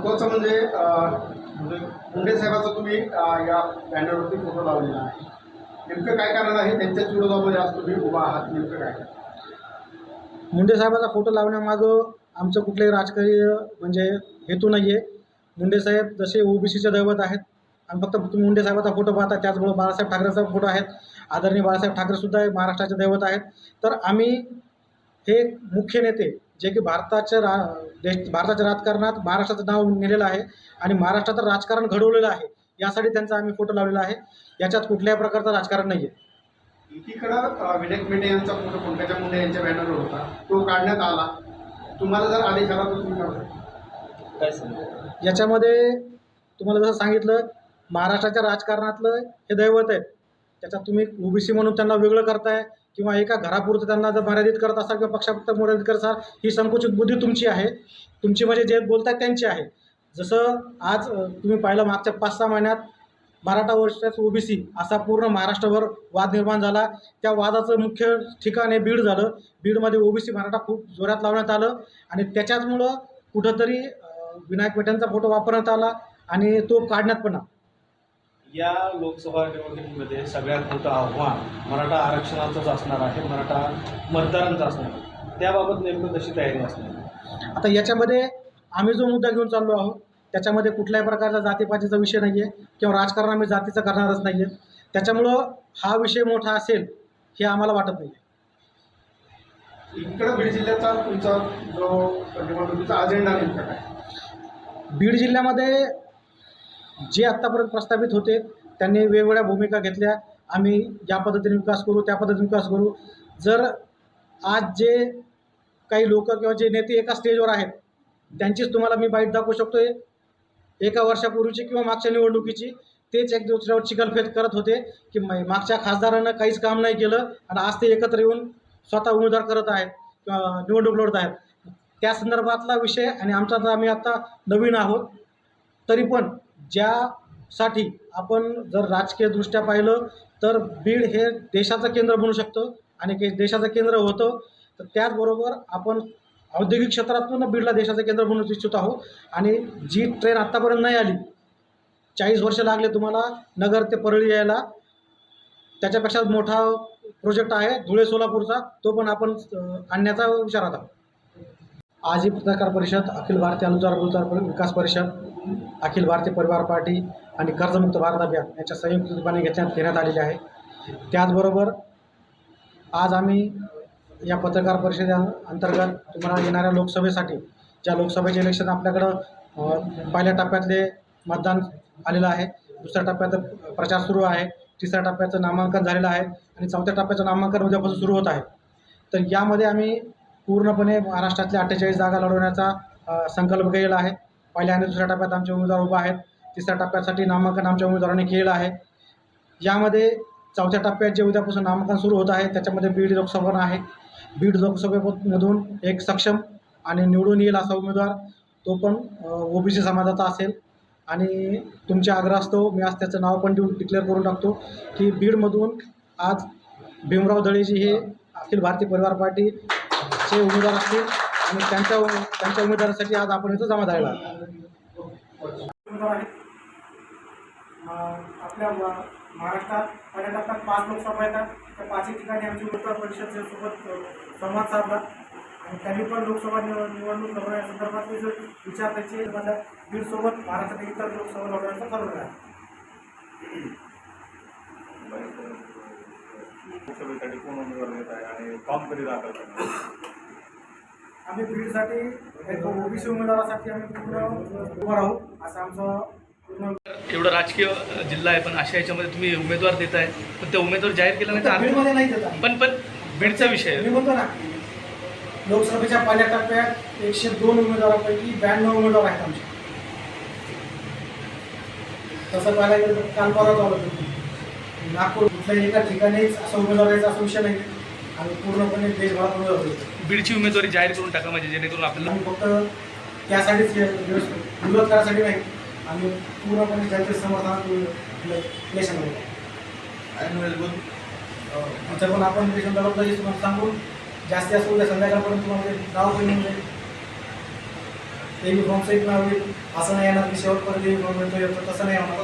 महत्त्वाचं म्हणजे, म्हणजे मुंडे साहेबाचा तुम्ही या बॅनरवरती फोटो लावलेला आहे. नेमकं काय कारण आहे? त्यांच्याच विरोधामध्ये आज तुम्ही उभा आहात. नेमकं काय? मुंडे साहेबाचा फोटो लावण्यामागं आमचं कुठलंही राजकीय म्हणजे हेतू नाही आहे मुंडे साहेब जसे ओबीसीचे दैवत आहेत आणि फक्त तुम्ही मुंडे साहेबाचा फोटो पाहता त्याचबरोबर बाळासाहेब ठाकरेचा फोटो आहेत. आदरणीय बाळासाहेब ठाकरेसुद्धा हे महाराष्ट्राचे दैवत आहेत. तर आम्ही हे मुख्य नेते जे की भारताच्या रा देश भारताच्या राजकारणात महाराष्ट्राचं नाव नेलेलं आहे आणि महाराष्ट्राचं राजकारण घडवलेलं आहे यासाठी त्यांचा आम्ही फोटो लावलेला आहे. याच्यात कुठल्याही प्रकारचं राजकारण नाही आहे एकीकडं अं, विनायक मेटे यांचा फोटो पंकजा मुंडे यांच्या बॅनरवर होता. तो काढण्यात आला. तुम्हाला जर आदेश आला तर तुम्ही करता काय सांगू? याच्यामध्ये तुम्हाला जसं सांगितलं महाराष्ट्राच्या राजकारणातलं हे दैवत आहे. त्याच्यात तुम्ही ओबीसी म्हणून त्यांना वेगळं करताय किंवा एका घरापुरतं त्यांना जर मर्यादित करत असाल किंवा पक्षापुरतं मर्यादित करत असाल ही संकुचित बुद्धी तुमची आहे. तुमची म्हणजे जे बोलताय त्यांची आहे. जसं आज तुम्ही पाहिलं मागच्या पाच सहा महिन्यात मराठा वर्षाच ओबीसी असा पूर्ण महाराष्ट्रभर वाद निर्माण झाला. त्या वादाचं मुख्य ठिकाण हे बीड झालं. बीडमध्ये ओबीसी मराठा खूप जोरात लावण्यात आलं आणि त्याच्याचमुळं कुठंतरी विनायक पेट्यांचा फोटो वापरण्यात आला आणि तो काढण्यात पण आला. या लोकसभा निवडणुकीमध्ये सगळ्यात मोठं आव्हान मराठा आरक्षणाचंच असणार आहे मराठा मतदारांचं असणार आहे. त्याबाबत नेमकं कशी तयारी असणार आता याच्यामध्ये आम्ही जो मुद्दा घेऊन चाललो आहोत त्याच्यामध्ये कुठल्याही प्रकारचा जातीपातीचा विषय नाही आहे किंवा राजकारण आम्ही जातीचं करणारच नाही आहे त्याच्यामुळं हा विषय मोठा असेल हे आम्हाला वाटत नाही इकडं बीड जिल्ह्याचा तुमचा जो निवडणुकीचा अजेंडा नेमका काय? बीड जिल्ह्यामध्ये जे आत्तापर्यंत प्रस्थापित होते त्यांनी वेगवेगळ्या भूमिका घेतल्या. आम्ही या पद्धतीने विकास करू त्या पद्धतीने विकास करू. जर आज जे काही लोक किंवा जे नेते एका स्टेजवर आहेत त्यांचीच तुम्हाला मी बाईट दाखवू शकतो एका वर्षापूर्वीची किंवा मागच्या निवडणुकीची तेच एक दुसऱ्यावर चिकलफेद करत होते की मागच्या खासदारानं काहीच काम नाही केलं आणि आज ते एकत्र येऊन स्वतः उमेदवार करत आहेत किंवा निवडणूक लढत आहेत. त्या संदर्भातला विषय आणि आमचा तर आम्ही आता नवीन आहोत. तरी पण ज्यासाठी आपण जर राजकीयदृष्ट्या पाहिलं तर बीड हे देशाचं केंद्र बनू शकतं आणि के देशाचं केंद्र होतं. तर त्याचबरोबर आपण औद्योगिक क्षेत्रातून बीडला देशाचं केंद्र बनू इच्छित आहोत. आणि जी ट्रेन आत्तापर्यंत नाही आली चाळीस वर्ष लागले तुम्हाला नगर ते परळी यायला. त्याच्यापेक्षा मोठा प्रोजेक्ट आहे धुळे सोलापूरचा तो पण आपण आणण्याचा विचारात आहोत. आज ही पत्रकार परिषद अखिल भारतीय अनुसार विकास परिषद. अखिल भारतीय परिवार पार्टी आणि कर्जमुक्त भारत अभियान यांच्या संयुक्त रूपाने घेण्यात घेण्यात आलेली आहे. त्याचबरोबर आज आम्ही या पत्रकार परिषदे अंतर्गत तुम्हाला येणाऱ्या लोकसभेसाठी ज्या लोकसभेचे इलेक्शन आपल्याकडं पहिल्या टप्प्यातले मतदान आलेलं आहे. दुसऱ्या टप्प्यात प्रचार सुरू आहे. तिसऱ्या टप्प्याचं नामांकन झालेलं आहे आणि चौथ्या टप्प्याचं नामांकन उद्यापासून सुरू होत आहे. तर यामध्ये आम्ही पूर्णपणे महाराष्ट्रातल्या अठ्ठेचाळीस जागा लढवण्याचा संकल्प केलेला आहे. पहिल्या आणि दुसऱ्या टप्प्यात आमचे उमेदवार उभा आहेत. तिसऱ्या टप्प्यासाठी नामांकन आमच्या उमेदवारांनी केलेलं आहे. यामध्ये चौथ्या टप्प्यात जे उद्यापासून नामांकन सुरू होत आहे त्याच्यामध्ये बीड लोकसभा आहे. बीड लोकसभेमधून एक सक्षम आणि निवडून येईल असा उमेदवार तो पण ओबीसी समाजाचा असेल. आणि तुमच्या आग्रहास्तव मी आज त्याचं नाव पण देऊन डिक्लेअर करून टाकतो की बीडमधून आज भीमराव दळेजी हे अखिल भारतीय परिवार पार्टीचे उमेदवार असतील. आणि त्यांच्या त्यांच्या उमेदवारासाठी आज आपण इथं जमा झालेला आपल्या महाराष्ट्रात टप्प्यात पाच लोकसभा येतात. त्या पाचही ठिकाणी आमची उत्तर परिषदच्या सोबत संवाद साधला आणि त्यांनी पण लोकसभा निव निवडणूक लढवण्यासंदर्भात जे विचार त्याचे माझ्या बीडसोबत महाराष्ट्रातील इतर लोकसभा लढवण्याचं ठरवलं आहे. लोकसभेसाठी कोण उमेदवार देत आहे आणि फॉर्म कधी दाखल करणार आम्ही बीडसाठी एक ओबीसी उमेदवारासाठी आम्ही पूर्ण उभं राहू असं आमचं पूर्ण एवढं राजकीय जिल्हा आहे पण अशा ह्याच्यामध्ये तुम्ही उमेदवार देताय. पण ते उमेदवार जाहीर केला नाही तर आम्ही- बीडमध्ये नाही देत. पण पण बीडचा विषय आहे. मी म्हणतो ना लोकसभेच्या पहिल्या टप्प्यात एकशे दोन उमेदवारांपैकी ब्याण्णव उमेदवार आहेत आमचे. तसं पाहायला गेलं तर काल चालू होतं. नागपूर कुठल्याही एका ठिकाणीच असं उमेदवार यायचा असा विषय नाही. आम्ही पूर्णपणे देशभरात होतो बीडची उमेदवारी जाहीर करून टाका म्हणजे जेणेकरून आपल्याला आम्ही फक्त त्यासाठीच हे दिवस विरोध करायसाठी नाही. आम्ही पूर्णपणे जनते समर्थनात इलेक्शन होतो इथं पण आपण इलेक्शन तुम्हाला सांगून जास्तीत जास्त उद्या संध्याकाळपर्यंत तुम्हाला ते गाव पण येऊन जाईल. ते फॉर्म सेट होईल असं नाही येणार की शेवटपर्यंत येतो तसं नाही होणार